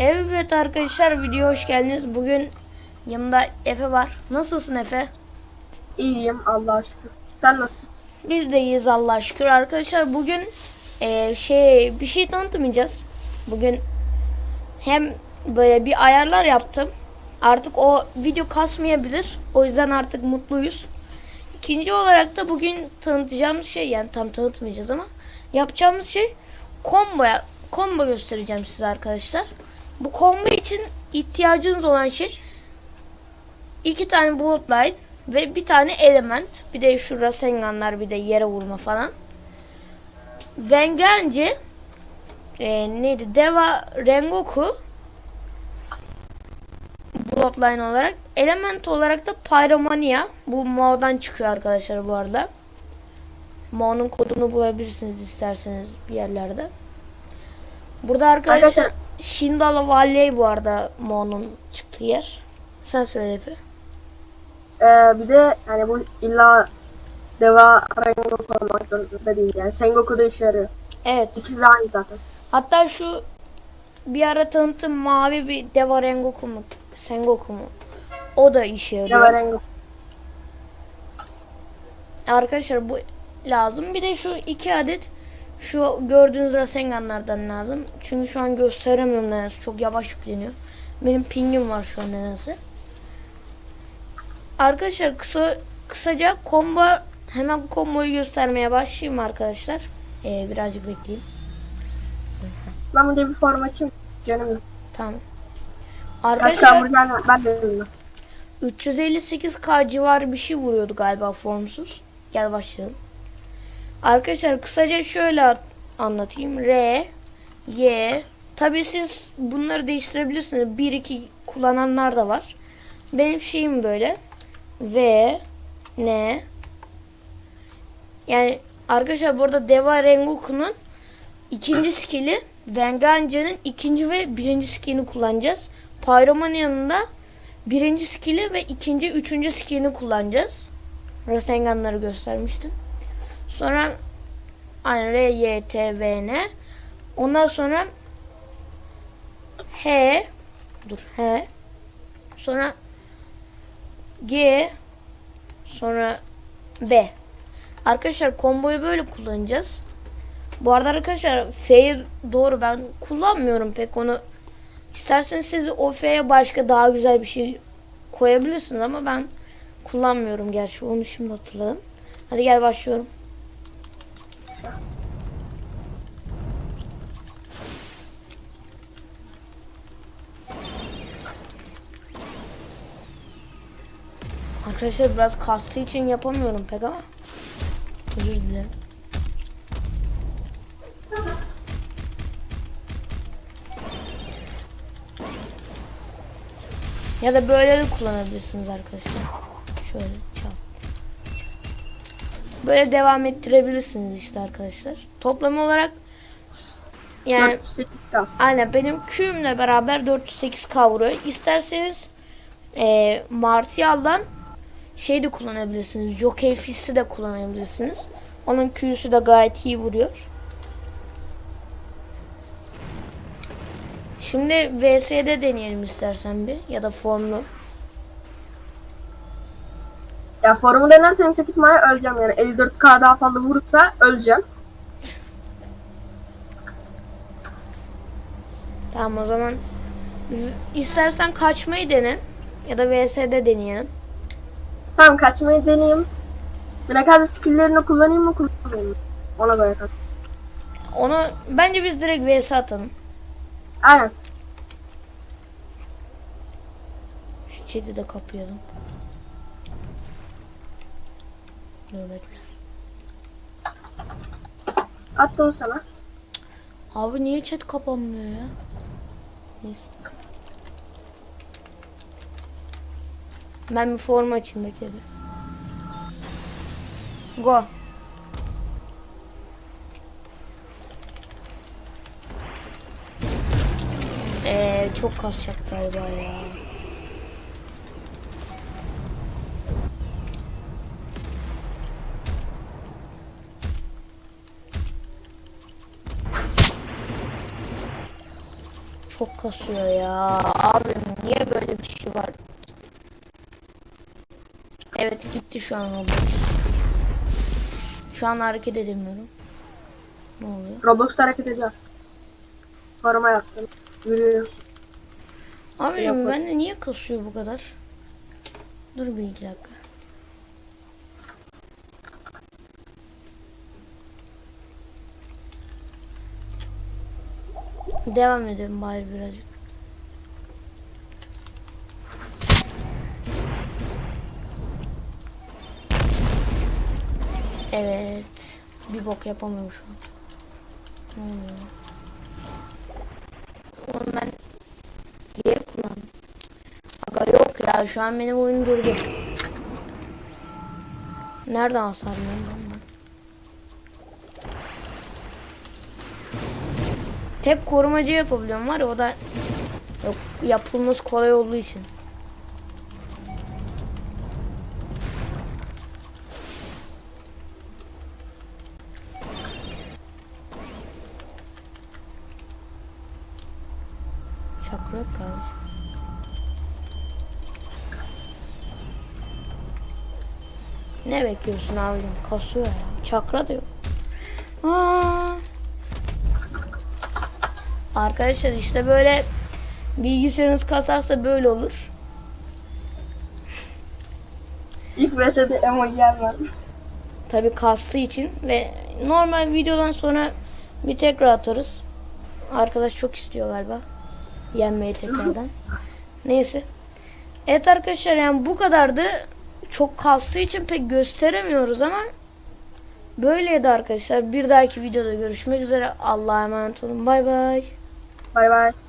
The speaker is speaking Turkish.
Arkadaşlar video hoş geldiniz. Bugün yanımda Efe var. Nasılsın Efe? İyiyim Allah'a şükür. Sen nasılsın? Biz de iyiyiz Allah'a şükür. Arkadaşlar bugün eee, şey bir şey tanıtmayacağız. Bugün hem böyle bir ayarlar yaptım. Artık o video kasmayabilir. O yüzden artık mutluyuz. İkinci olarak da bugün tanıtacağımız şey yani tam tanıtmayacağız ama yapacağımız şey combo combo göstereceğim size arkadaşlar. Bu combo için ihtiyacınız olan şey iki tane bloodline ve bir tane element. Bir de şu Rasenganlar bir de yere vurma falan. Vengence e, neydi? Deva Rengoku Bloodline olarak. Element olarak da Pyromania. Bu Mao'dan çıkıyor arkadaşlar bu arada. Mao'nun kodunu bulabilirsiniz isterseniz bir yerlerde. Burada arkadaşlar, Arkadaşlar- Shindala Valley bu arada Mao'nun çıktığı yer. Sen söyle Efe. Ee, bir de hani bu illa Deva Rengoku olmak zorunda değil yani. Sengoku da işe yarıyor. Evet. İkisi de aynı zaten. Hatta şu bir ara tanıtım mavi bir Deva Rengoku mu? Sengoku mu? O da işe yarıyor. Deva Rengoku. Arkadaşlar bu lazım. Bir de şu iki adet şu gördüğünüz Rasenganlardan lazım. Çünkü şu an gösteremiyorum nedense. Çok yavaş yükleniyor. Benim pingim var şu an nedense. Arkadaşlar kısa kısaca combo hemen komboyu göstermeye başlayayım arkadaşlar. Ee, birazcık bekleyin. Ben burada bir form açayım. Canım. Tamam. Arkadaşlar ben de bilmiyorum. 358k civarı bir şey vuruyordu galiba formsuz. Gel başlayalım. Arkadaşlar kısaca şöyle at- anlatayım. R, Y. Tabi siz bunları değiştirebilirsiniz. 1-2 kullananlar da var. Benim şeyim böyle. V, N. Yani arkadaşlar burada Deva Rengoku'nun ikinci skill'i Venganja'nın ikinci ve birinci skill'ini kullanacağız. Pyromania'nın da birinci skill'i ve ikinci, üçüncü skill'ini kullanacağız. Rasenganları göstermiştim. Sonra aynı R, Y, T, V, N. Ondan sonra H dur H sonra G sonra B. Arkadaşlar komboyu böyle kullanacağız. Bu arada arkadaşlar F'ye doğru ben kullanmıyorum pek onu. İsterseniz siz o F'ye başka daha güzel bir şey koyabilirsiniz ama ben kullanmıyorum gerçi onu şimdi hatırladım. Hadi gel başlıyorum. Arkadaşlar biraz kastığı için yapamıyorum pek ama. Özür dilerim. Ya da böyle de kullanabilirsiniz arkadaşlar. Şöyle çal. Böyle devam ettirebilirsiniz işte arkadaşlar. Toplam olarak yani 408 tam. aynen benim Q'ümle beraber 408k vuruyor. İsterseniz e, Martial'dan şey de kullanabilirsiniz. Jockey Fist'i de kullanabilirsiniz. Onun Q'su da gayet iyi vuruyor. Şimdi VS'de deneyelim istersen bir ya da formlu. Ya formu denersem yüksek ihtimalle öleceğim yani. 54k daha fazla vurursa öleceğim. Tamam o zaman istersen kaçmayı dene ya da VS'de deneyelim. Tamam kaçmayı deneyeyim. Mülakatta skilllerini kullanayım mı kullanmayayım mı? Ona göre kaç. Onu bence biz direkt VS atalım. Aynen. Şu chat'i de kapayalım. Bekle. Attım sana. Abi niye chat kapanmıyor ya? Neyse. Ben bir form açayım bekle. Go. Ee, çok kasacak galiba ya. Çok kasıyor ya. Abi niye böyle bir şey var? Evet gitti şu an robot. Şu an hareket edemiyorum. Ne oluyor? Roblox hareket ediyor. Koruma yaptım. Yürüyoruz. Abi Yapar. ben de niye kasıyor bu kadar? Dur bir iki dakika. Devam edelim bari birazcık. Evet. Bir bok yapamıyorum şu an. Ne oluyor? Oğlum ben Niye kullandım? Aga yok ya şu an benim oyun durdu. Nereden hasar yiyorum lan ben? Tek korumacı yapabiliyorum var ya o da yok, yapılması kolay olduğu için. Çakra yok kardeşim. Ne bekliyorsun abicim? Kasıyor ya. Çakra da yok. Aa. Arkadaşlar işte böyle bilgisayarınız kasarsa böyle olur. İlk VS'de emo gelmem. Tabi kastığı için ve normal videodan sonra bir tekrar atarız. Arkadaş çok istiyor galiba. Yenmeyi tekrardan. Neyse. Evet arkadaşlar yani bu kadardı. Çok kastığı için pek gösteremiyoruz ama böyleydi arkadaşlar. Bir dahaki videoda görüşmek üzere. Allah'a emanet olun. Bay bay. Bay bay.